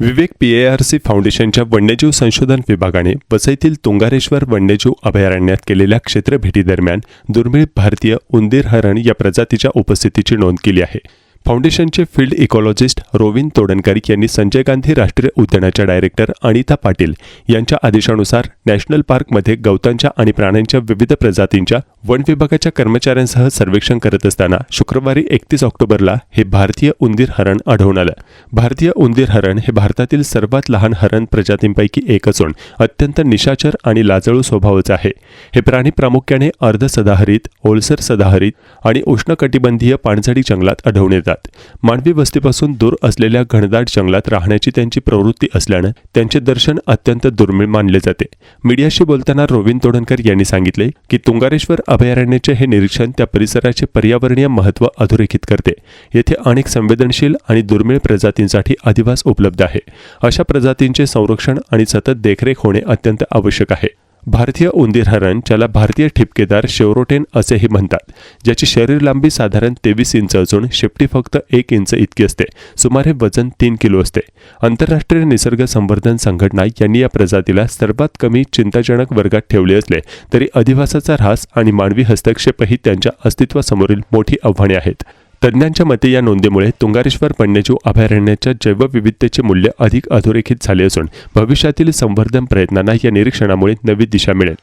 Vivek P A R C फाउंडेशनच्या वन्यजीव संशोधन विभागाने वसईतील तुंगारेश्वर वन्यजीव अभयारण्यात केलेल्या क्षेत्रभेटीदरम्यान दुर्मिळ भारतीय उंदीर हरण या प्रजातीच्या उपस्थितीची नोंद केली आहे. फाउंडेशनचे फील्ड इकॉलॉजिस्ट रोविन तोडणकर यांनी संजय गांधी राष्ट्रीय उद्यानाच्या डायरेक्टर अनिता पाटील यांच्या आदेशानुसार नॅशनल पार्कमध्ये गवतांच्या आणि प्राण्यांच्या विविध प्रजातींच्या वन विभागाच्या कर्मचाऱ्यांसह सर्वेक्षण करत असताना शुक्रवारी एकतीस ऑक्टोबरला हे भारतीय उंदीर हरण आढळून आलं. भारतीय उंदीर हरण हे भारतातील सर्वात लहान हरण प्रजातींपैकी एक असून अत्यंत निशाचर आणि लाजळू स्वभावाचं आहे. हे प्राणी प्रामुख्याने अर्ध सदाहरित ओलसर सदाहरित आणि उष्णकटिबंधीय पाणझडी जंगलात आढळून येतात. मानवी वस्तीपासून दूर असलेल्या घनदाट जंगलात राहण्याची त्यांची प्रवृत्ती असल्यानं त्यांचे दर्शन अत्यंत दुर्मिळ मानले जाते. मीडियाशी बोलताना रोविन तोडणकर यांनी सांगितले की तुंगारेश्वर अभयारण्याचे हे निरीक्षण त्या परिसराचे पर्यावरणीय महत्त्व अधोरेखित करते. येथे अनेक संवेदनशील आणि दुर्मिळ प्रजातींसाठी अधिवास उपलब्ध आहे. अशा प्रजातींचे संरक्षण आणि सतत देखरेख होणे अत्यंत आवश्यक आहे. भारतीय उंदीर हरण ज्याला भारतीय ठिपकेदार शेवरोटेन असेही म्हणतात ज्याची शरीर लांबी साधारण तेवीस इंच असून शेपटी फक्त एक इंच इतकी असते सुमारे वजन तीन किलो असते. आंतरराष्ट्रीय निसर्ग संवर्धन संघटना यांनी या प्रजातीला सर्वात कमी चिंताजनक वर्गात ठेवले असले तरी अधिवासाचा ऱ्हास आणि मानवी हस्तक्षेपही त्यांच्या अस्तित्वासमोरील मोठी आव्हाने आहेत. तज्ज्ञांच्या मते या नोंदीमुळे तुंगारेश्वर वन्यजीव अभयारण्याच्या जैवविविधतेचे मूल्य अधिक अधोरेखित झाले असून भविष्यातील संवर्धन प्रयत्नांना या निरीक्षणामुळे नवी दिशा मिळेल.